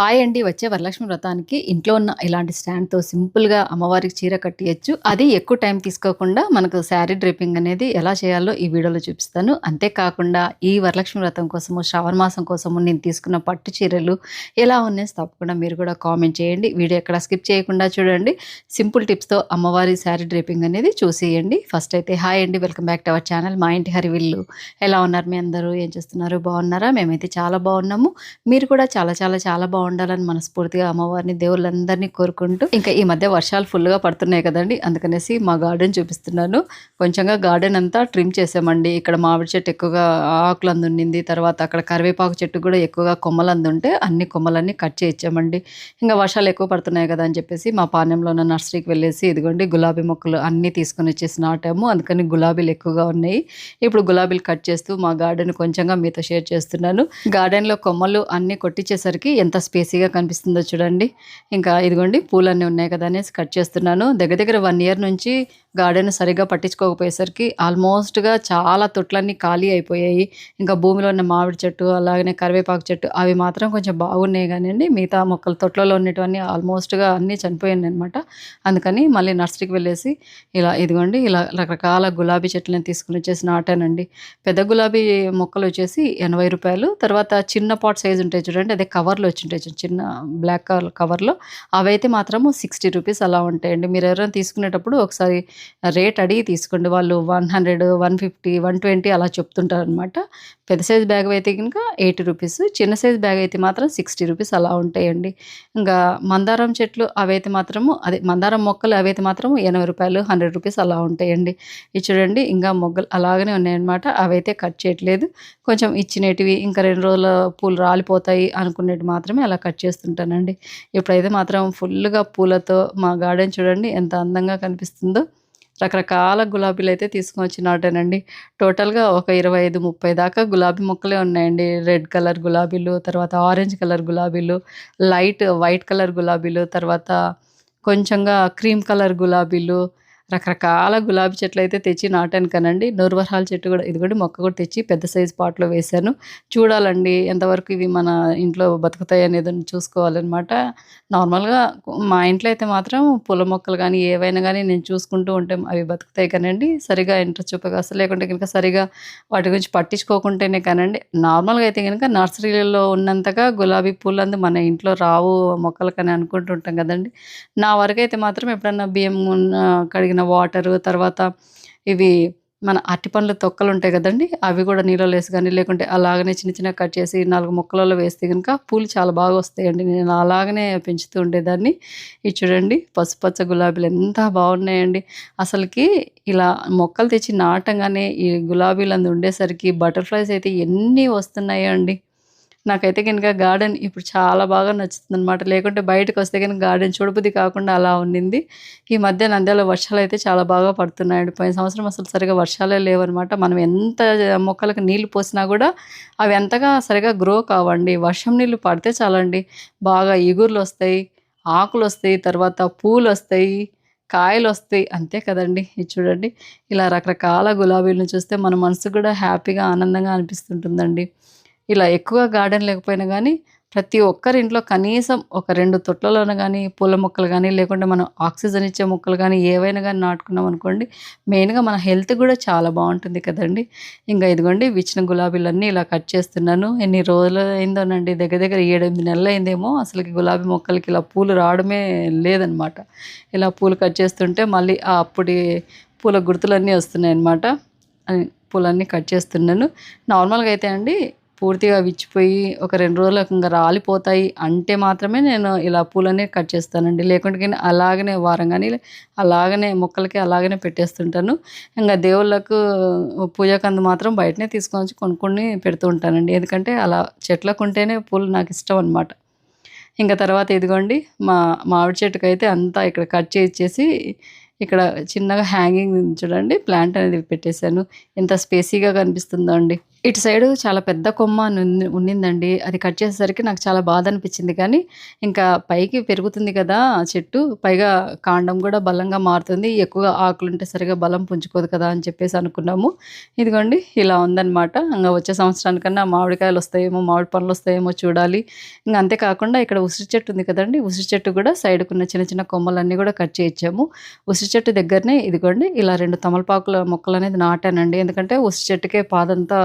Hi అండి వచ్చే వరలక్ష్మి వ్రతానికి ఇంట్లో ఉన్న ఇలాంటి స్టాండ్తో సింపుల్గా అమ్మవారికి చీర కట్టియచ్చు. అది ఎక్కువ టైం తీసుకోకుండా మనకు శారీ డ్రిప్పింగ్ అనేది ఎలా చేయాలో ఈ వీడియోలో చూపిస్తాను. అంతేకాకుండా ఈ వరలక్ష్మి వ్రతం కోసము శ్రావణ మాసం కోసము నేను తీసుకున్న పట్టు చీరలు ఎలా ఉన్నాయో తప్పకుండా మీరు కూడా కామెంట్ చేయండి. వీడియో ఎక్కడ స్కిప్ చేయకుండా చూడండి. సింపుల్ టిప్స్తో అమ్మవారి శారీ డ్రిప్పింగ్ అనేది చూసేయండి. ఫస్ట్ అయితే హాయ్ అండి welcome back to our channel. మా ఇంటి హరివిల్లు ఎలా ఉన్నారు? మీ అందరూ ఏం చేస్తున్నారు? బాగున్నారా? మేమైతే చాలా బాగున్నాము. మీరు కూడా చాలా చాలా చాలా ఉండాలని మనస్ఫూర్తిగా అమ్మవారిని దేవుళ్ళందరినీ కోరుకుంటూ ఇంకా ఈ మధ్య వర్షాలు ఫుల్గా పడుతున్నాయి కదండి. అందుకనేసి మా గార్డెన్ చూపిస్తున్నాను. కొంచెంగా గార్డెన్ అంతా ట్రిమ్ చేసామండి. ఇక్కడ మామిడి చెట్టు ఎక్కువగా ఆకులు అందుండింది తర్వాత అక్కడ కరివేపాకు చెట్టు కూడా ఎక్కువగా కొమ్మలు అందుంటే అన్ని కొమ్మలన్నీ కట్ చేయించామండి. ఇంకా వర్షాలు ఎక్కువ పడుతున్నాయి కదా అని చెప్పేసి మా పానెంలో ఉన్న నర్సరీకి వెళ్ళేసి ఇదిగోండి గులాబీ మొక్కలు అన్నీ తీసుకొని వచ్చేసి నాటాము. అందుకని గులాబీలు ఎక్కువగా ఉన్నాయి. ఇప్పుడు గులాబీలు కట్ చేస్తూ మా గార్డెన్ కొంచెంగా మీతో షేర్ చేస్తున్నాను. గార్డెన్లో కొమ్మలు అన్నీ కొట్టించేసరికి ఎంత స్పేసీగా కనిపిస్తుందో చూడండి. ఇంకా ఇదిగోండి పూలన్నీ ఉన్నాయి కదా అనేసి కట్ చేస్తున్నాను. దగ్గర దగ్గర వన్ ఇయర్ నుంచి గార్డెన్ సరిగ్గా పట్టించుకోకపోయేసరికి ఆల్మోస్ట్గా చాలా తొట్లన్నీ ఖాళీ అయిపోయాయి. ఇంకా భూమిలో ఉన్న మామిడి చెట్టు అలాగనే కరివేపాకు చెట్టు అవి మాత్రం కొంచెం బాగున్నాయి కానివ్వండి. మిగతా మొక్కలు తొట్లలో ఉన్నటువన్నీ ఆల్మోస్ట్గా అన్నీ చనిపోయాయి అనమాట అందుకని మళ్ళీ నర్సరీకి వెళ్ళేసి ఇలా ఇదిగోండి ఇలా రకరకాల గులాబీ చెట్లను తీసుకుని వచ్చేసి నాటానండి. పెద్ద గులాబీ మొక్కలు వచ్చేసి ఎనభై రూపాయలు. తర్వాత చిన్న పాట్ సైజ్ ఉంటాయి చూడండి అదే కవర్లు వచ్చి ప్యాకేజ్ చిన్న బ్లాక్ కలర్ కవర్లో అవైతే మాత్రము సిక్స్టీ రూపీస్ అలా ఉంటాయండి. మీరు ఎవరైనా తీసుకునేటప్పుడు ఒకసారి రేట్ అడిగి తీసుకోండి. వాళ్ళు one hundred one fifty one twenty అలా చెప్తుంటారు అనమాట పెద్ద సైజ్ బ్యాగ్ అయితే కనుక ఎయిటీ రూపీస్ చిన్న సైజ్ బ్యాగ్ అయితే మాత్రం సిక్స్టీ రూపీస్ అలా ఉంటాయండి. ఇంకా మందారం చెట్లు అవైతే మాత్రము అదే మందారం మొక్కలు అవైతే మాత్రం ఎనభై రూపాయలు హండ్రెడ్ రూపీస్ అలా ఉంటాయండి. ఇవి చూడండి ఇంకా మొగ్గలు అలాగనే ఉన్నాయన్నమాట. అవైతే కట్ చేయట్లేదు. కొంచెం ఇచ్చినటివి ఇంకా రెండు రోజుల పూలు రాలిపోతాయి అనుకునేవి మాత్రమే అలా కట్ చేస్తుంటానండి. ఇప్పుడైతే మాత్రం ఫుల్గా పూలతో మా గార్డెన్ చూడండి ఎంత అందంగా కనిపిస్తుందో. రకరకాల గులాబీలు అయితే తీసుకొని వచ్చి నాటానండి. టోటల్గా ఒక ఇరవై ఐదు ముప్పై దాకా గులాబీ మొక్కలే ఉన్నాయండి. రెడ్ కలర్ గులాబీలు తర్వాత ఆరెంజ్ కలర్ గులాబీలు లైట్ వైట్ కలర్ గులాబీలు తర్వాత కొంచెంగా క్రీమ్ కలర్ గులాబీలు రకరకాల గులాబీ చెట్లు అయితే తెచ్చి నాటాను కనండి నూరువరహాల చెట్టు కూడా ఇది కూడా మొక్క కూడా తెచ్చి పెద్ద సైజ్ పాట్లో వేశాను. చూడాలండి ఎంతవరకు ఇవి మన ఇంట్లో బతుకుతాయి అనేది చూసుకోవాలన్నమాట. నార్మల్గా మా ఇంట్లో అయితే మాత్రం పూల మొక్కలు కానీ ఏవైనా కానీ నేను చూసుకుంటూ ఉంటే అవి బతుకుతాయి కానండి. సరిగా ఇంట్రెస్ట్ చూపక అసలు లేకుంటే కనుక సరిగా వాటి గురించి పట్టించుకోకుంటేనే కానండి. నార్మల్గా అయితే కనుక నర్సరీలలో ఉన్నంతగా గులాబీ పూలు అందు మన ఇంట్లో రావు మొక్కలు కానీ అనుకుంటుంటాం కదండి. నా వరకు అయితే మాత్రం ఎప్పుడన్నా బియ్యం ఉన్న- కడిగిన వాటరు తర్వాత ఇవి మన అరటిపండ్ల తొక్కలు ఉంటాయి కదండి అవి కూడా నీళ్ళలో వేసి కానీ లేకుంటే అలాగనే చిన్న చిన్న కట్ చేసి నాలుగు మొక్కలలో వేస్తే కనుక పూలు చాలా బాగా వస్తాయండి. నేను అలాగనే పెంచుతూ ఉండేదాన్ని. ఇది చూడండి పసుపచ్చ గులాబీలు ఎంత బాగున్నాయండి. అసలుకి ఇలా మొక్కలు తెచ్చి నాటంగానే ఈ గులాబీలు అందు ఉండేసరికి బటర్ఫ్లైస్ అయితే ఎన్ని వస్తున్నాయో అండి నాకైతే కనుక గార్డెన్ ఇప్పుడు చాలా బాగా నచ్చుతుంది అనమాట లేకుంటే బయటకు వస్తే కనుక గార్డెన్ చూడబుద్ధి కాకుండా అలా ఉండింది. ఈ మధ్య నంద్యాల వర్షాలు అయితే చాలా బాగా పడుతున్నాయండి. పోయిన సంవత్సరం అసలు సరిగా వర్షాలే లేవన్నమాట. మనం ఎంత మొక్కలకు నీళ్ళు పోసినా కూడా అవి ఎంతగా సరిగా గ్రో కావండి. వర్షం నీళ్ళు పడితే చాలండి. బాగా ఇగుర్లు వస్తాయి ఆకులు వస్తాయి తర్వాత పూలు వస్తాయి కాయలు వస్తాయి అంతే కదండి. ఇది చూడండి. ఇలా రకరకాల గులాబీలను చూస్తే మన మనసు కూడా హ్యాపీగా ఆనందంగా అనిపిస్తుంటుందండి. ఇలా ఎక్కువ గార్డెన్ లేకపోయినా కానీ ప్రతి ఒక్కరి ఇంట్లో కనీసం ఒక రెండు తొట్లలోన కానీ పూల మొక్కలు కానీ లేకుంటే మనం ఆక్సిజన్ ఇచ్చే మొక్కలు కానీ ఏవైనా కానీ నాటుకున్నాం అనుకోండి మెయిన్గా మన హెల్త్ కూడా చాలా బాగుంటుంది కదండి. ఇంకా ఇదిగోండి విచ్చిన గులాబీలన్నీ ఇలా కట్ చేస్తున్నాను. ఎన్ని రోజులు అయిందోనండి దగ్గర దగ్గర ఏడెనిమిది నెలలు అయిందేమో అసలుకి గులాబీ మొక్కలకి ఇలా పూలు రావడమే లేదనమాట. ఇలా పూలు కట్ చేస్తుంటే మళ్ళీ ఆ అప్పటి పూల గుర్తులన్నీ వస్తున్నాయి అనమాట పూలన్నీ కట్ చేస్తున్నాను. నార్మల్గా అయితే అండి పూర్తిగా విచ్చిపోయి ఒక రెండు రోజులకు ఇంకా రాలిపోతాయి అంటే మాత్రమే నేను ఇలా పూలనే కట్ చేస్తానండి. లేకుంటే కానీ అలాగనే వారం కానీ అలాగనే మొక్కలకి అలాగనే పెట్టేస్తుంటాను. ఇంకా దేవుళ్ళకు పూజకందు మాత్రం బయటనే తీసుకొని వచ్చి కొనుక్కొని పెడుతూ ఉంటానండి. ఎందుకంటే అలా చెట్లకు ఉంటేనే పూలు నాకు ఇష్టం అనమాట ఇంకా తర్వాత ఇదిగోండి మా మామిడి చెట్టుకు అయితే అంతా ఇక్కడ కట్ చేసి ఇక్కడ చిన్నగా హ్యాంగింగ్ చూడండి ప్లాంట్ అనేది పెట్టేశాను ఎంత స్పేసీగా కనిపిస్తుందో అండి ఇటు సైడు చాలా పెద్ద కొమ్మ నున్ ఉన్నిందండి. అది కట్ చేసేసరికి నాకు చాలా బాధ అనిపించింది కానీ, ఇంకా పైకి పెరుగుతుంది కదా చెట్టు, పైగా కాండం కూడా బలంగా మారుతుంది. ఎక్కువగా ఆకులుంటే సరిగ్గా బలం పుంజుకోదు కదా అని చెప్పేసి అనుకున్నాము. ఇదిగోండి ఇలా ఉందనమాట. ఇంకా వచ్చే సంవత్సరానికన్నా మామిడికాయలు వస్తాయేమో మామిడి పండ్లొస్తాయేమో చూడాలి. ఇంకా అంతే కాకుండా ఇక్కడ ఉసిరి చెట్టు ఉంది కదండి ఉసిరి చెట్టు కూడా సైడ్‌కున్న చిన్న చిన్న కొమ్మలన్నీ కూడా కట్ చేయించాము ఉసిరి చెట్టు దగ్గరనే ఇదిగోండి ఇలా రెండు తమలపాకుల మొక్కలు అనేది నాటానండి. ఎందుకంటే ఉసిరి చెట్టుకే పాదంతా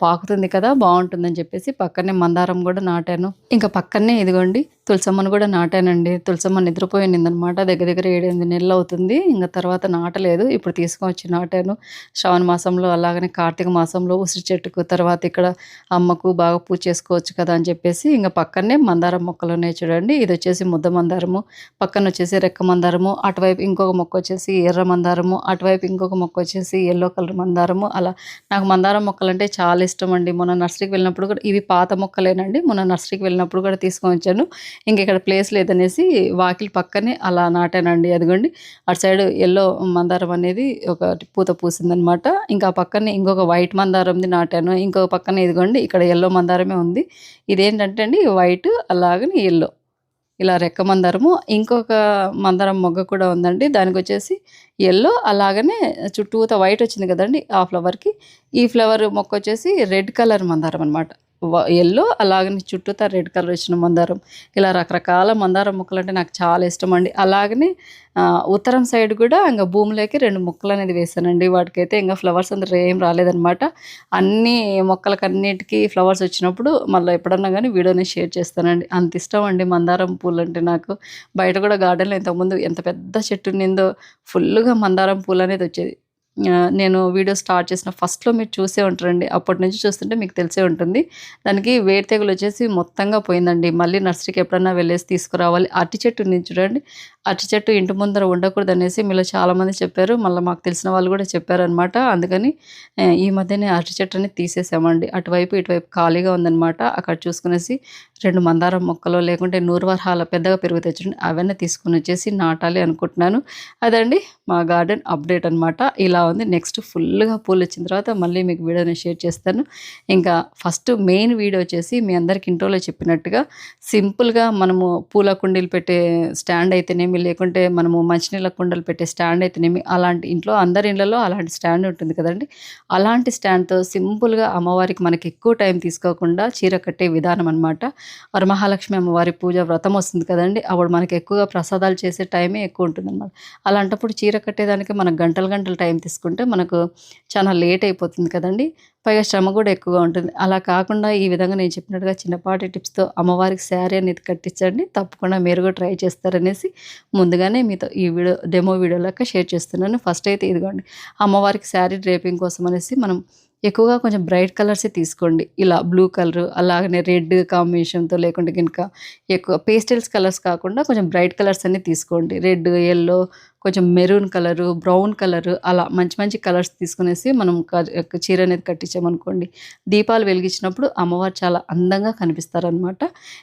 పాకుతుంది కదా! బాగుంటుందని చెప్పేసి పక్కనే మందారం కూడా నాటాను. ఇంకా పక్కనే ఇదిగోండి తులసమ్మను కూడా నాటానండి. తులసమ్మ నిద్రపోయింది అనమాట దగ్గర దగ్గర ఏడెనిమిది నెలలు అవుతుంది ఇంకా తర్వాత నాటలేదు. ఇప్పుడు తీసుకొచ్చి నాటాను. శ్రావణ మాసంలో అలాగనే కార్తీక మాసంలో ఉసిరి చెట్టుకు, తర్వాత ఇక్కడ అమ్మకు బాగా పూజ చేసుకోవచ్చు కదా అని చెప్పేసి ఇంకా పక్కనే మందారం మొక్కలు ఉన్నాయి చూడండి. ఇదొచ్చేసి ముద్ద మందారము, పక్కన వచ్చేసి రెక్క మందారము, అటువైపు ఇంకొక మొక్క వచ్చేసి ఎర్ర మందారము, అటువైపు ఇంకొక మొక్క వచ్చేసి ఎల్లో కలర్ మందారము అలా. నాకు మందారం మొక్కలంటే చాలా ఇష్టం అండి మొన్న నర్సరీకి వెళ్ళినప్పుడు కూడా ఇవి పాత మొక్కలేనండి. మొన్న నర్సరీకి వెళ్ళినప్పుడు కూడా తీసుకొనొచ్చాను. ఇంక ఇక్కడ ప్లేస్ లేదనేసి వాకిలి పక్కనే అలా నాటానండి. అదిగోండి అటు సైడ్ ఎల్లో మందారం అనేది ఒక పూత పూసిందనమాట. ఇంకా పక్కనే ఇంకొక వైట్ మందారంది నాటాను. ఇంకో పక్కన ఇదిగోండి ఇక్కడ యెల్లో మందారమే ఉంది. ఇదేంటంటే అండి వైట్ అలాగనే ఎల్లో ఇలా రెక్క మందారము. ఇంకొక మందారం మొగ్గ కూడా ఉందండి. దానికొచ్చేసి ఎల్లో అలాగనే చుట్టూతా వైట్ వచ్చింది కదండి ఆ ఫ్లవర్‌కి. ఈ ఫ్లవర్ మొక్క వచ్చేసి రెడ్ కలర్ మందారం అనమాట. ఎల్లో యెల్లో అలాగనే చుట్టూతా రెడ్ కలర్ వచ్చిన మందారం. ఇలా రకరకాల మందారం మొక్కలంటే నాకు చాలా ఇష్టమండి. అలాగనే ఉత్తరం సైడ్ కూడా ఇంకా భూమిలోకి రెండు మొక్కలు అనేది వేసానండి వాటికైతే ఇంకా ఫ్లవర్స్ అందరూ ఏం రాలేదనమాట. అన్నీ మొక్కలకన్నిటికీ ఫ్లవర్స్ వచ్చినప్పుడు మళ్ళీ ఎప్పుడన్నా కానీ వీడియోని షేర్ చేస్తానండి. అంత ఇష్టం అండి మందారం పూలు అంటే నాకు. బయట కూడా గార్డెన్‌లో ఇంతకుముందు ఎంత పెద్ద చెట్టు నిందో ఫుల్లుగా మందారం పూలు అనేది వచ్చేది. నేను వీడియో స్టార్ట్ చేసిన ఫస్ట్‌లో మీరు చూసే ఉంటారండి. అప్పటి నుంచి చూస్తుంటే మీకు తెలిసే ఉంటుంది. దానికి వేరు తెగులొచ్చేసి మొత్తంగా పోయిందండి. మళ్ళీ నర్సరీకి ఎప్పుడన్నా వెళ్ళేసి తీసుకురావాలి. అరటి చెట్టు నుంచి చూడండి. అరటి చెట్టు ఇంటి ముందర ఉండకూడదనేసి మీలో చాలామంది చెప్పారు. మళ్ళీ మాకు తెలిసిన వాళ్ళు కూడా చెప్పారనమాట. అందుకని ఈ మధ్యనే అరటి చెట్టు తీసేసామండి. అటువైపు, ఇటువైపు ఖాళీగా ఉందనమాట. అక్కడ చూసుకునేసి రెండు మందారం మొక్కలు లేకుంటే నూరువర్హాల పెద్దగా పెరుగుతాయి చూడండి. అవన్నీ తీసుకొనొచ్చేసి నాటాలి అనుకుంటున్నాను. అదండి మా గార్డెన్ అప్డేట్ అనమాట. ఇలా ఉంది. నెక్స్ట్ ఫుల్గా పూలు వచ్చిన తర్వాత మళ్ళీ మీకు వీడియోని షేర్ చేస్తాను. ఇంకా ఫస్ట్ మెయిన్ వీడియో వచ్చేసి మీ అందరికి ఇంట్రోలో చెప్పినట్టుగా సింపుల్‌గా మనము పూల కుండీలు పెట్టే స్టాండ్ అయితేనేమి, లేకుంటే మనము మంచినీళ్ళ కుండలు పెట్టే స్టాండ్ అయితేనేమి, అలాంటి ఇంట్లో అందరి ఇళ్ళలో అలాంటి స్టాండ్ ఉంటుంది కదండి అలాంటి స్టాండ్‌తో సింపుల్‌గా అమ్మవారికి మనకి ఎక్కువ టైం తీసుకోకుండా చీర కట్టే విధానం అనమాట. వరమహాలక్ష్మి అమ్మవారి పూజ వ్రతం వస్తుంది కదండి అప్పుడు మనకి ఎక్కువగా ప్రసాదాలు చేసే టైమే ఎక్కువ ఉంటుందనమాట. అలాంటప్పుడు చీర కట్టేదానికి మనకు గంటలు గంటలు టైం తీసుకుంటే మనకు చాలా లేట్ అయిపోతుంది కదండీ! పైగా శ్రమ కూడా ఎక్కువగా ఉంటుంది. అలా కాకుండా ఈ విధంగా నేను చెప్పినట్టుగా చిన్నపాటి టిప్స్‌తో అమ్మవారికి శారీ అనేది కట్టించండి. తప్పకుండా మీరు కూడా ట్రై చేస్తారనేసి ముందుగానే మీతో ఈ వీడియో డెమో వీడియో లెక్క షేర్ చేస్తున్నాను. ఫస్ట్ అయితే ఇదిగోండి అమ్మవారికి శారీ డ్రేపింగ్ కోసం అనేసి మనం ఎక్కువగా కొంచెం బ్రైట్ కలర్సే తీసుకోండి. ఇలా బ్లూ కలరు, అలాగనే రెడ్ కాంబినేషన్‌తో లేకుంటే కనుక ఎక్కువ పేస్టల్స్ కలర్స్ కాకుండా కొంచెం బ్రైట్ కలర్స్ అన్నీ తీసుకోండి. రెడ్, ఎల్లో కొంచెం మెరూన్ కలరు, బ్రౌన్ కలరు అలా మంచి మంచి కలర్స్ తీసుకునేసి మనం చీర అనేది కట్టించామనుకోండి. దీపాలు వెలిగించినప్పుడు అమ్మవారు చాలా అందంగా కనిపిస్తారనమాట.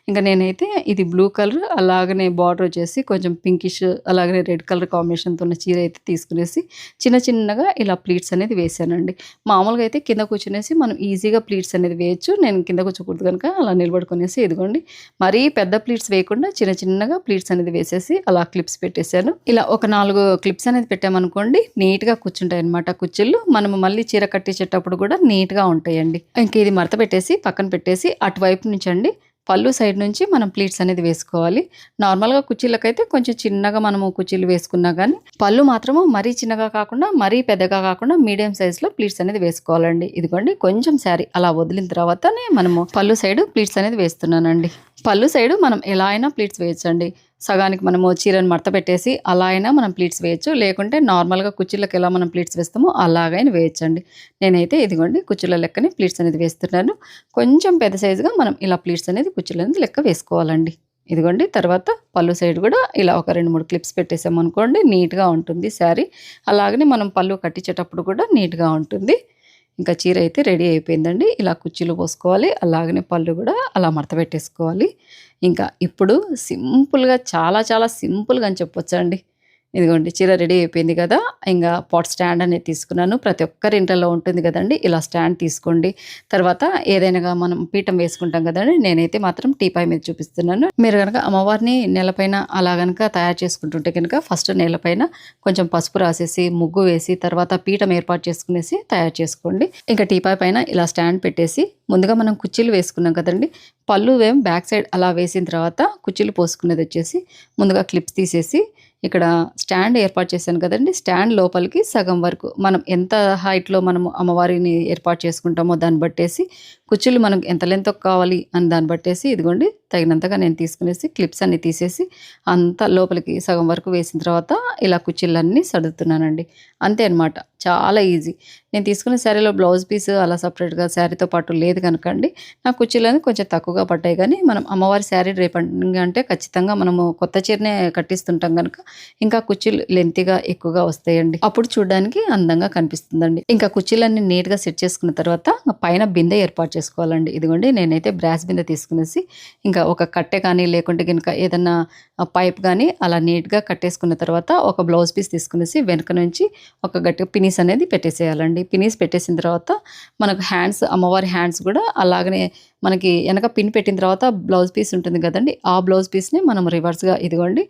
ఇంకా నేనైతే ఇది బ్లూ కలర్ అలాగనే బార్డర్ వచ్చేసి కొంచెం పింకిష్ అలాగనే రెడ్ కలర్ కాంబినేషన్‌తో ఉన్న చీర అయితే తీసుకునేసి చిన్న చిన్నగా ఇలా ప్లీట్స్ అనేది వేసానండి మామూలుగా అయితే కింద కూర్చునేసి మనం ఈజీగా ప్లీట్స్ అనేది వేయచ్చు నేను కింద కూర్చోకూడదు కనుక అలా నిలబడుకునేసి ఇదిగోండి మరీ పెద్ద ప్లీట్స్ వేయకుండా చిన్న చిన్నగా ప్లీట్స్ అనేది వేసేసి అలా క్లిప్స్ పెట్టేశాను. ఇలా ఒక నాలుగు నాలుగు క్లిప్స్ అనేది పెట్టామనుకోండి నీట్‌గా కూర్చుంటాయన్నమాట కుచ్చిళ్ళు. మనము మళ్ళీ చీర కట్టించేటప్పుడు కూడా నీట్‌గా ఉంటాయండి. ఇంక ఇది మడత పెట్టేసి పక్కన పెట్టేసి అటువైపు నుంచి అండి పళ్ళు సైడ్ నుంచి మనం ప్లీట్స్ అనేది వేసుకోవాలి. నార్మల్‌గా కుచ్చిళ్ళకైతే కొంచెం చిన్నగా మనము కుచ్చిళ్ళు వేసుకున్నా కానీ పళ్ళు మాత్రము మరీ చిన్నగా కాకుండా, మరీ పెద్దగా కాకుండా మీడియం సైజ్‌లో ప్లీట్స్ అనేది వేసుకోవాలండి. ఇదిగోండి కొంచెం శారీ అలా వదిలిన తర్వాతనే మనము పళ్ళు సైడ్ ప్లీట్స్ అనేది వేస్తున్నానండి. పళ్ళు సైడు మనం ఎలా అయినా ప్లీట్స్ వేయచ్చండి సగానికి మనము చీరను మడత పెట్టేసి అలా అయినా మనం ప్లీట్స్ వేయచ్చు లేకుంటే నార్మల్‌గా కుచ్చిళ్ళకి ఎలా మనం ప్లీట్స్ వేస్తామో అలాగైనా వేయచ్చండి నేనైతే ఇదిగోండి కుచ్చిళ్ళ లెక్కనే ప్లీట్స్ అనేది వేస్తున్నాను. కొంచెం పెద్ద సైజుగా మనం ఇలా ప్లీట్స్ అనేది కుచ్చిళ్ళనేది లెక్క వేసుకోవాలండి. ఇదిగోండి తర్వాత పళ్ళు సైడ్ కూడా ఇలా ఒక 2, 3 క్లిప్స్ పెట్టేసామనుకోండి నీట్‌గా ఉంటుంది శారీ. అలాగనే మనం పళ్ళు కట్టించేటప్పుడు కూడా నీట్‌గా ఉంటుంది. ఇంకా చీర అయితే రెడీ అయిపోయిందండి. ఇలా కుర్చీలు పోసుకోవాలి. అలాగనే పళ్ళు కూడా అలా మడత పెట్టేసుకోవాలి. ఇంకా ఇప్పుడు సింపుల్‌గా చాలా చాలా సింపుల్‌గా అని చెప్పొచ్చండి. ఇదిగోండి చీర రెడీ అయిపోయింది కదా. ఇంకా పాట్ స్టాండ్ అనేది తీసుకున్నాను. ప్రతి ఒక్కరి ఇంట్లో ఉంటుంది కదండి. ఇలా స్టాండ్ తీసుకోండి. తర్వాత ఏదైనా మనం పీఠం వేసుకుంటాం కదండి. నేనైతే మాత్రం టీపాయ్ మీద చూపిస్తున్నాను. మీరు కనుక అమ్మవారిని నేలపైన అలా కనుక తయారు చేసుకుంటుంటే కనుక ఫస్ట్ నేలపైన కొంచెం పసుపు రాసేసి ముగ్గు వేసి తర్వాత పీఠం ఏర్పాటు చేసుకునేసి తయారు చేసుకోండి. ఇంకా టీపాయ్ పైన ఇలా స్టాండ్ పెట్టేసి ముందుగా మనం కుర్చీలు వేసుకున్నాం కదండి. పళ్ళు వేం బ్యాక్ సైడ్ అలా వేసిన తర్వాత కుర్చీలు పోసుకునేది వచ్చేసి ముందుగా క్లిప్స్ తీసేసి ఇక్కడ స్టాండ్ ఏర్పాటు చేశాను కదండి. స్టాండ్ లోపలికి సగం వరకు మనం ఎంత హైట్లో మనము అమ్మవారిని ఏర్పాటు చేసుకుంటామో దాన్ని బట్టేసి కుర్చీలు మనకు ఎంత లెంత్ కావాలి అని దాన్ని బట్టేసి ఇదిగోండి తగినంతగా నేను తీసుకునేసి క్లిప్స్ అన్ని తీసేసి అంతా లోపలికి సగం వరకు వేసిన తర్వాత ఇలా కుచ్చిళ్ళన్నీ సర్దుతున్నానండి. అంతే అనమాట చాలా ఈజీ నేను తీసుకున్న శారీలో బ్లౌజ్ పీస్ అలా సపరేట్గా శారీతో పాటు లేదు కనుకండి నా కుచ్చిళ్ళని కొంచెం తక్కువగా పడ్డాయి. కానీ మనం అమ్మవారి శారీ రేపండి అంటే ఖచ్చితంగా మనము కొత్త చీరనే కట్టిస్తుంటాం కనుక ఇంకా కుచ్చిళ్ళు లెంతిగా ఎక్కువగా వస్తాయండి. అప్పుడు చూడడానికి అందంగా కనిపిస్తుందండి. ఇంకా కుచ్చిళ్ళన్ని నీట్గా సెట్ చేసుకున్న తర్వాత పైన బిందె ఏర్పాటు చేసుకోవాలండి. ఇదిగోండి నేనైతే బ్రాస్ బిందె తీసుకునేసి ఇంకా ఒక కట్టె కానీ లేకుంటే కనుక ఏదన్నా పైప్ కానీ అలా నీట్గా కట్టేసుకున్న తర్వాత ఒక బ్లౌజ్ పీస్ తీసుకునేసి వెనక నుంచి ఒక గట్టి పినీస్ అనేది పెట్టేసేయాలండి. పినీస్ పెట్టేసిన తర్వాత మనకు హ్యాండ్స్ అమ్మవారి హ్యాండ్స్ కూడా అలాగనే మనకి వెనక పిన్ పెట్టిన తర్వాత బ్లౌజ్ పీస్ ఉంటుంది కదండి ఆ బ్లౌజ్ పీస్ని మనం రివర్స్గా ఇదిగోండి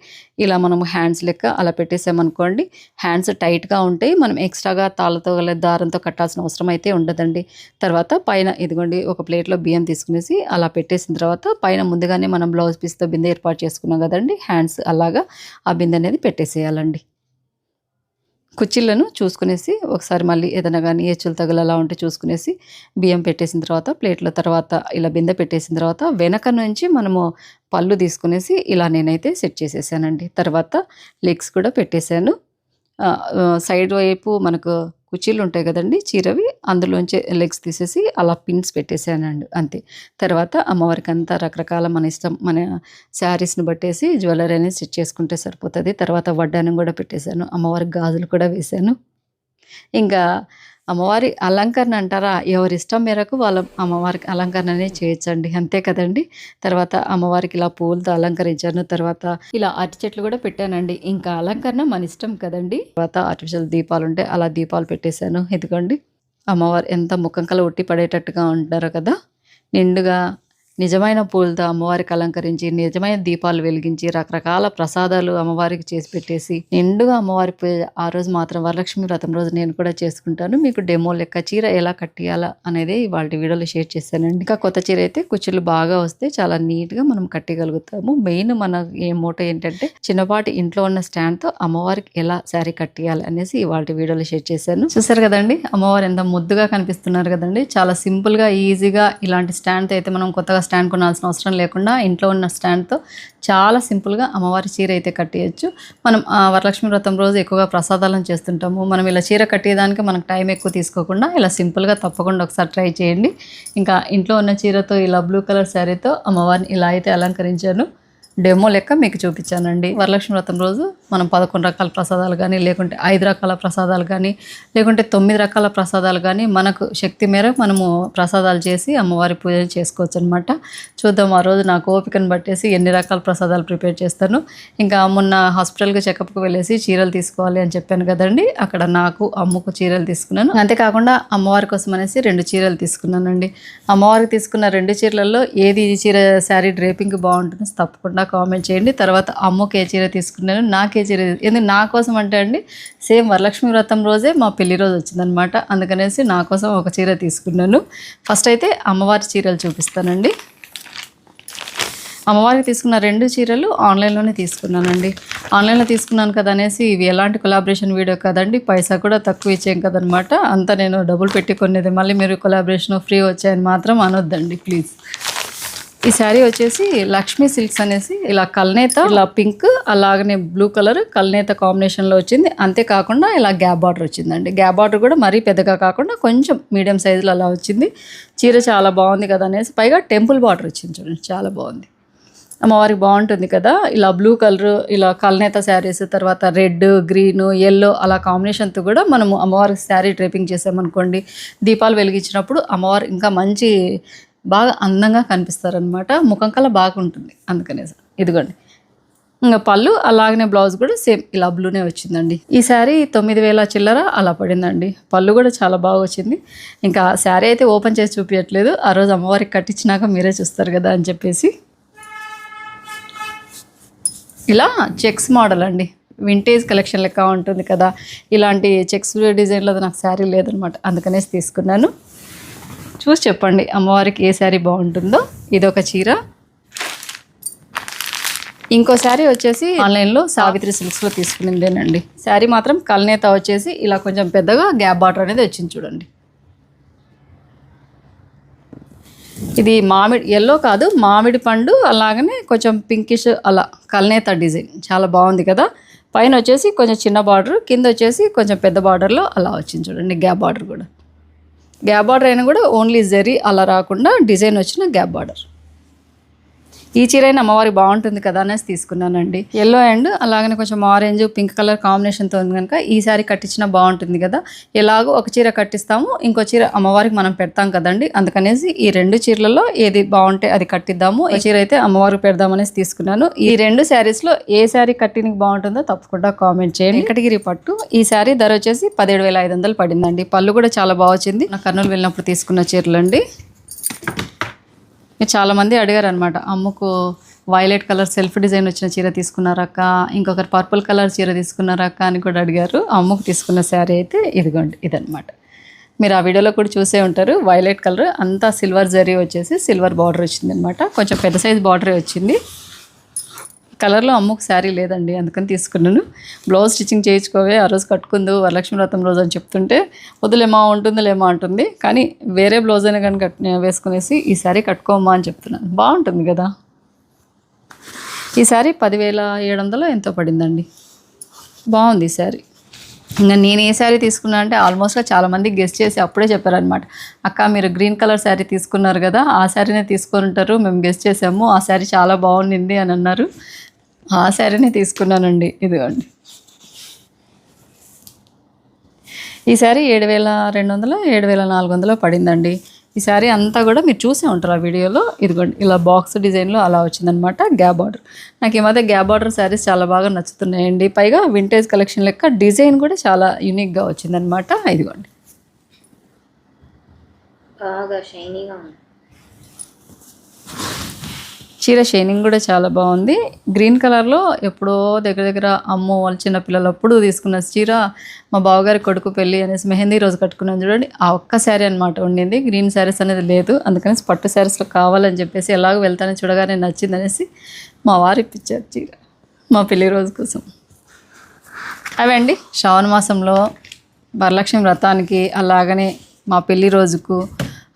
ఇలా మనం హ్యాండ్స్ లెక్క అలా పెట్టేసామనుకోండి హ్యాండ్స్ టైట్గా ఉంటాయి మనం ఎక్స్ట్రాగా తాళ్ళతో దారంతో కట్టాల్సిన అవసరం అయితే ఉండదండి. తర్వాత పైన ఇదిగోండి ఒక ప్లేట్లో బియ్యం తీసుకునేసి అలా పెట్టేసిన తర్వాత పైన ముందుగానే మనం బ్లౌజ్ పీస్తో బిందె ఏర్పాటు చేసుకున్నాం కదండి హ్యాండ్స్ అలాగా ఆ బిందె అనేది పెట్టేసేయాలండి. కుర్చీలను చూసుకునేసి ఒకసారి మళ్ళీ ఏదైనా కానీ ఏచులు తగలలా ఉంటే చూసుకునేసి బియ్యం పెట్టేసిన తర్వాత ప్లేట్లో తర్వాత ఇలా బిందె పెట్టేసిన తర్వాత వెనక నుంచి మనము పళ్ళు తీసుకునేసి ఇలా నేనైతే సెట్ చేసేసానండి. తర్వాత లెగ్స్ కూడా పెట్టేశాను. సైడ్ వైపు మనకు కుర్చీలు ఉంటాయి కదండి చీరవి. అందులోంచి లెగ్స్ తీసేసి అలా పిన్స్ పెట్టేసానండి అంతే. తర్వాత అమ్మవారికి అంతా రకరకాల మన ఇష్టం మన శారీస్ని బట్టేసి జ్యువెలరీ అనేది సెట్ చేసుకుంటే సరిపోతుంది. తర్వాత వడ్డానం కూడా పెట్టేశాను అమ్మవారికి గాజులు కూడా వేశాను. ఇంకా అమ్మవారి అలంకరణ అంటారా? ఎవరిష్టం మేరకు వాళ్ళ అమ్మవారికి అలంకరణ అనేది చేయొచ్చండి. అంతే కదండి? తర్వాత అమ్మవారికి ఇలా పూలతో అలంకరించాను. తర్వాత ఇలా అరటి చెట్లు కూడా పెట్టానండి. ఇంకా అలంకరణ మన ఇష్టం కదండి? తర్వాత ఆర్టిఫిషియల్ దీపాలు ఉంటే అలా దీపాలు పెట్టేశాను. ఎందుకండి అమ్మవారు ఎంత ముఖం కల ఉట్టి పడేటట్టుగా ఉంటారు కదా? నిండుగా నిజమైన పూలతో అమ్మవారికి అలంకరించి నిజమైన దీపాలు వెలిగించి రకరకాల ప్రసాదాలు అమ్మవారికి చేసి పెట్టేసి నిండుగా అమ్మవారి పూజ ఆ రోజు మాత్రం వరలక్ష్మి వ్రతం రోజు నేను కూడా చేసుకుంటాను. మీకు డెమో లెక్క చీర ఎలా కట్టియాలా అనేది వాళ్ళ వీడియోలో షేర్ చేశానండి. ఇంకా కొత్త చీర అయితే కుచ్చులు బాగా వస్తే చాలా నీట్గా మనం కట్టగలుగుతాము. మెయిన్ మన ఏ మూట ఏంటంటే చిన్నపాటి ఇంట్లో ఉన్న స్టాండ్తో అమ్మవారికి ఎలా శారీ కట్టియాలి అనేసి వాళ్ళ వీడియోలో షేర్ చేశాను. చూసారు కదండి అమ్మవారు ఎంత ముద్దుగా కనిపిస్తున్నారు కదండి. చాలా సింపుల్గా ఈజీగా ఇలాంటి స్టాండ్తో అయితే మనం కొత్తగా స్టాండ్ కొనాల్సిన అవసరం లేకుండా ఇంట్లో ఉన్న స్టాండ్తో చాలా సింపుల్గా అమ్మవారి చీర అయితే కట్టేయచ్చు. మనం ఆ, వరలక్ష్మి వ్రతం రోజు ఎక్కువగా ప్రసాదాలను చేస్తుంటాము. మనం ఇలా చీర కట్టేదానికి మనకు టైం ఎక్కువ తీసుకోకుండా ఇలా సింపుల్గా తప్పకుండా ఒకసారి ట్రై చేయండి. ఇంకా ఇంట్లో ఉన్న చీరతో ఇలా బ్లూ కలర్ శారీతో అమ్మవారిని ఇలా అయితే అలంకరించాను. డెమో లెక్క మీకు చూపించానండి. వరలక్ష్మి వ్రతం రోజు మనం పదకొండు రకాల ప్రసాదాలు కానీ లేకుంటే ఐదు రకాల ప్రసాదాలు కానీ లేకుంటే తొమ్మిది రకాల ప్రసాదాలు కానీ మనకు శక్తి మేర మనము ప్రసాదాలు చేసి అమ్మవారి పూజలు చేసుకోవచ్చు అనమాట చూద్దాం ఆ రోజు నాకు ఓపికను బట్టేసి ఎన్ని రకాల ప్రసాదాలు ప్రిపేర్ చేస్తాను. ఇంకా మొన్న హాస్పిటల్కి చెకప్కి వెళ్ళేసి చీరలు తీసుకోవాలి అని చెప్పాను కదండి. అక్కడ నాకు అమ్మకు చీరలు తీసుకున్నాను. అంతేకాకుండా అమ్మవారి కోసం అనేసి రెండు చీరలు తీసుకున్నానండి. అమ్మవారికి తీసుకున్న రెండు చీరలలో ఏది ఈ చీర శారీ డ్రేపింగ్ బాగుంటుందో తప్పకుండా కామెంట్ చేయండి. తర్వాత అమ్మకి ఏ చీర తీసుకున్నాను నాకే చీర ఎందుకు నా కోసం అంటే అండి సేమ్ వరలక్ష్మి వ్రతం రోజే మా పెళ్ళి రోజు వచ్చిందనమాట అందుకనేసి నా కోసం ఒక చీర తీసుకున్నాను. ఫస్ట్ అయితే అమ్మవారి చీరలు చూపిస్తానండి. అమ్మవారికి తీసుకున్న రెండు చీరలు ఆన్లైన్లోనే తీసుకున్నానండి. ఆన్లైన్లో తీసుకున్నాను కదా అనేసి ఇవి ఎలాంటి కొలాబరేషన్ వీడియో కదండి పైసా కూడా తక్కువ ఇచ్చాం కదనమాట అంతా నేను డబ్బులు పెట్టి కొనేది. మళ్ళీ మీరు కొలాబరేషన్ ఫ్రీ వచ్చాయని మాత్రం అనొద్దండి ప్లీజ్ ఈ శారీ వచ్చేసి లక్ష్మీ సిల్క్స్ అనేసి ఇలా కల్నేత ఇలా పింక్ అలాగనే బ్లూ కలర్ కల్నేత కాంబినేషన్లో వచ్చింది. అంతేకాకుండా ఇలా గ్యాప్ బార్డర్ వచ్చిందండి. గ్యాప్ బార్డర్ కూడా మరీ పెద్దగా కాకుండా కొంచెం మీడియం సైజులో అలా వచ్చింది. చీర చాలా బాగుంది కదా అనేసి పైగా టెంపుల్ బార్డర్ వచ్చింది చూడండి చాలా బాగుంది. అమ్మవారికి బాగుంటుంది కదా ఇలా బ్లూ కలర్ ఇలా కల్నేత శారీస్ తర్వాత రెడ్ గ్రీన్ ఎల్లో అలా కాంబినేషన్తో కూడా మనము అమ్మవారికి శారీ డ్రేపింగ్ చేసామనుకోండి దీపాలు వెలిగించినప్పుడు అమ్మవారు ఇంకా మంచి బాగా అందంగా కనిపిస్తారనమాట ముఖం కల బాగుంటుంది. అందుకనేసి. ఇదిగోండి. ఇంకా పళ్ళు అలాగనే బ్లౌజ్ కూడా సేమ్ ఇలా బ్లూనే వచ్చిందండి. ఈ శారీ తొమ్మిది వేల చిల్లర అలా పడిందండి. పళ్ళు కూడా చాలా బాగా వచ్చింది. ఇంకా శారీ అయితే ఓపెన్ చేసి చూపించట్లేదు ఆ రోజు అమ్మవారికి కట్టించినాక మీరే చూస్తారు కదా అని చెప్పేసి. ఇలా చెక్స్ మోడల్ అండి. వింటేజ్ కలెక్షన్ లెక్క ఉంటుంది కదా. ఇలాంటి చెక్స్ డిజైన్లో నాకు శారీ లేదనమాట అందుకనేసి తీసుకున్నాను. చూసి చెప్పండి అమ్మవారికి ఏ శారీ బాగుంటుందో. ఇదొక చీర. ఇంకో శారీ వచ్చేసి ఆన్లైన్లో సావిత్రి సిల్క్స్లో తీసుకునిందేనండి. శారీ మాత్రం కల్నేత వచ్చేసి ఇలా కొంచెం పెద్దగా గ్యాప్ బార్డర్ అనేది వచ్చింది చూడండి. ఇది మామిడి ఎల్లో కాదు మామిడి పండు అలాగనే కొంచెం పింకిష్ అలా కల్నేత డిజైన్. చాలా బాగుంది కదా. పైన వచ్చేసి కొంచెం చిన్న బార్డర్ కింద వచ్చేసి కొంచెం పెద్ద బార్డర్లో అలా వచ్చింది చూడండి గ్యాప్ బార్డర్ కూడా. గ్యాప్ బార్డర్ అయినా కూడా ఓన్లీ జరీ అలా రాకుండా డిజైన్ వచ్చిన గ్యాప్ బార్డర్ ఈ చీర అయినా అమ్మవారికి బాగుంటుంది కదా అనేసి తీసుకున్నానండి. ఎల్లో అండ్ అలాగనే కొంచెం ఆరెంజ్ పింక్ కలర్ కాంబినేషన్తో ఉంది కనుక ఈ సారీ కట్టించినా బాగుంటుంది కదా. ఎలాగో ఒక చీర కట్టిస్తాము ఇంకో చీర అమ్మవారికి మనం పెడతాం కదండి. అందుకనేసి ఈ రెండు చీరలలో ఏది బాగుంటే అది కట్టిద్దాము. ఈ చీర అయితే అమ్మవారికి పెడదామనేసి తీసుకున్నాను. ఈ రెండు శారీస్లో ఏ శారీ కట్టినకి బాగుంటుందో తప్పకుండా కామెంట్ చేయండి. వెంకటగిరి పట్టు. ఈ శారీ ధర వచ్చేసి పదిహేడు వేల ఐదు వందలు పడిందండి. పళ్ళు కూడా చాలా బాగా వచ్చింది. నా కర్నూలు వెళ్ళినప్పుడు తీసుకున్న చీరలండి. అండి చాలామంది అడిగారు అనమాట అమ్మకు వైలెట్ కలర్ సెల్ఫ్ డిజైన్ వచ్చిన చీర తీసుకున్నారక్క ఇంకొకరు పర్పుల్ కలర్ చీర తీసుకున్నారక్క అని కూడా అడిగారు. అమ్మకు తీసుకున్న శారీ అయితే ఇదిగోండి ఇదనమాట మీరు ఆ వీడియోలో కూడా చూసే ఉంటారు వైలెట్ కలర్ అంతా సిల్వర్ జరీ వచ్చేసి సిల్వర్ బార్డర్ వచ్చింది అనమాట కొంచెం పెద్ద సైజ్ బార్డరే వచ్చింది. కలర్లో అమ్మకు శారీ లేదండి అందుకని తీసుకున్నాను. బ్లౌజ్ స్టిచ్చింగ్ చేయించుకోవే ఆ రోజు కట్టుకుందు వరలక్ష్మి వ్రతం రోజు అని చెప్తుంటే వదిలేమా ఉంటుందిలేమా అంటుంది. కానీ వేరే బ్లౌజ్ అయినా కానీ కట్ వేసుకునేసి ఈ శారీ కట్టుకోమా అని చెప్తున్నాను. బాగుంటుంది కదా? ఈ శారీ పదివేల ఏడు వందలు ఎంతో పడిందండి. బాగుంది ఈ శారీ. ఇంకా నేను ఏ శారీ తీసుకున్నా అంటే ఆల్మోస్ట్గా చాలామంది గెస్ట్ చేసి అప్పుడే చెప్పారనమాట అక్క మీరు గ్రీన్ కలర్ శారీ తీసుకున్నారు కదా ఆ శారీనే తీసుకొని ఉంటారు మేము గెస్ట్ చేసాము ఆ శారీ చాలా బాగుండింది అని అన్నారు. ఆ శారీనే తీసుకున్నానండి. ఇదిగోండి. ఈ శారీ ఏడు వేల రెండు వందలు ఏడు వేల నాలుగు వందలు పడిందండి. ఈ శారీ అంతా కూడా మీరు చూసే ఉంటారు ఆ వీడియోలో. ఇదిగోండి ఇలా బాక్స్ డిజైన్లో అలా వచ్చిందనమాట గ్యాబ్ ఆర్డర్ నాకు ఈ మధ్య గ్యాబ్ ఆర్డర్ శారీస్ చాలా బాగా నచ్చుతున్నాయండి. పైగా వింటేజ్ కలెక్షన్ లెక్క డిజైన్ కూడా చాలా యూనిక్గా వచ్చిందనమాట ఇదిగోండి. బాగా షైనీగా ఉంది. చీర షైనింగ్ కూడా చాలా బాగుంది. గ్రీన్ కలర్లో ఎప్పుడో దగ్గర దగ్గర అమ్మ వాళ్ళ చిన్న పిల్లలు అప్పుడు తీసుకున్న చీర మా బావగారి కొడుకు పెళ్ళి అనేసి మెహందీ రోజు కట్టుకున్నాను చూడండి. ఆ ఒక్క శారీ అనమాట ఉండింది. గ్రీన్ శారీస్ అనేది లేదు. అందుకని పట్టు శారీస్లో కావాలని చెప్పేసి ఎలాగో వెళ్తానని చూడగానే నచ్చింది అనేసి మా వారు ఇప్పించారు చీర మా పెళ్ళి రోజు కోసం. అవండి శ్రావణ మాసంలో వరలక్ష్మి వ్రతానికి అలాగనే మా పెళ్ళి రోజుకు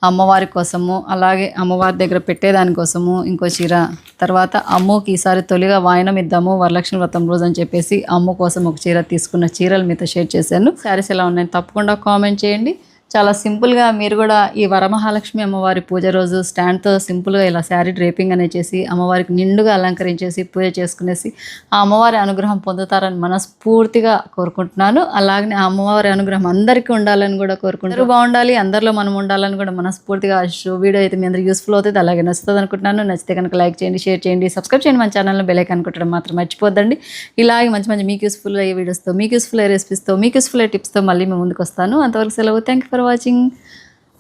అమ్మవారి కోసము అలాగే అమ్మవారి దగ్గర పెట్టేదాని కోసము ఇంకో చీర. తర్వాత అమ్మకి ఈసారి తొలిగా వాయనం ఇద్దాము వరలక్ష్మి వ్రతం రోజు అని చెప్పేసి అమ్మ కోసం ఒక చీర తీసుకున్న చీరలు మీతో షేర్ చేశాను. శారీస్ ఎలా ఉన్నాయని తప్పకుండా కామెంట్ చేయండి. చాలా సింపుల్గా మీరు కూడా ఈ వరమహాలక్ష్మి అమ్మవారి పూజ రోజు స్టాండ్తో సింపుల్గా ఇలా శారీ డ్రేపింగ్ అనేది చేసి అమ్మవారికి నిండుగా అలంకరించేసి పూజ చేసుకునేసి ఆ అమ్మవారి అనుగ్రహం పొందుతారని మనస్ఫూర్తిగా కోరుకుంటున్నాను. అలాగనే ఆ అమ్మవారి అనుగ్రహం అందరికీ ఉండాలని కూడా కోరుకుంటారు బాగుండాలి అందరిలో మనం ఉండాలని కూడా మనస్ఫూర్తిగా వీడియో అయితే మీ అందరికి యూస్ఫుల్ అవుతుంది. అలాగే నచ్చుతుంది అనుకుంటున్నాను. నచ్చితే కనుక లైక్ చేయండి షేర్ చేయండి సబ్స్క్రైబ్ చేయండి మన ఛానల్లో బెలైక్ అనుకుంటాం మాత్రం మర్చిపోద్దండి. ఇలాగే మంచి మంచి మీకు యూస్ఫుల్ అయ్యే వీడియోస్తో మీకు యూస్ఫుల్ అయ్యే రెసిపీస్తో మీకు యూస్ఫుల్ అయ్యే టిప్స్తో మళ్ళీ మేము ముందుకు వస్తాను. అంతవరకు సెలవు. థ్యాంక్ యూ ఫర్ వాచింగ్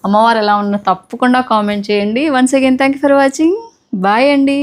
అమ్మవారు ఎలా ఉన్నా తప్పకుండా కామెంట్ చేయండి. Once again thank you for watching bye అండి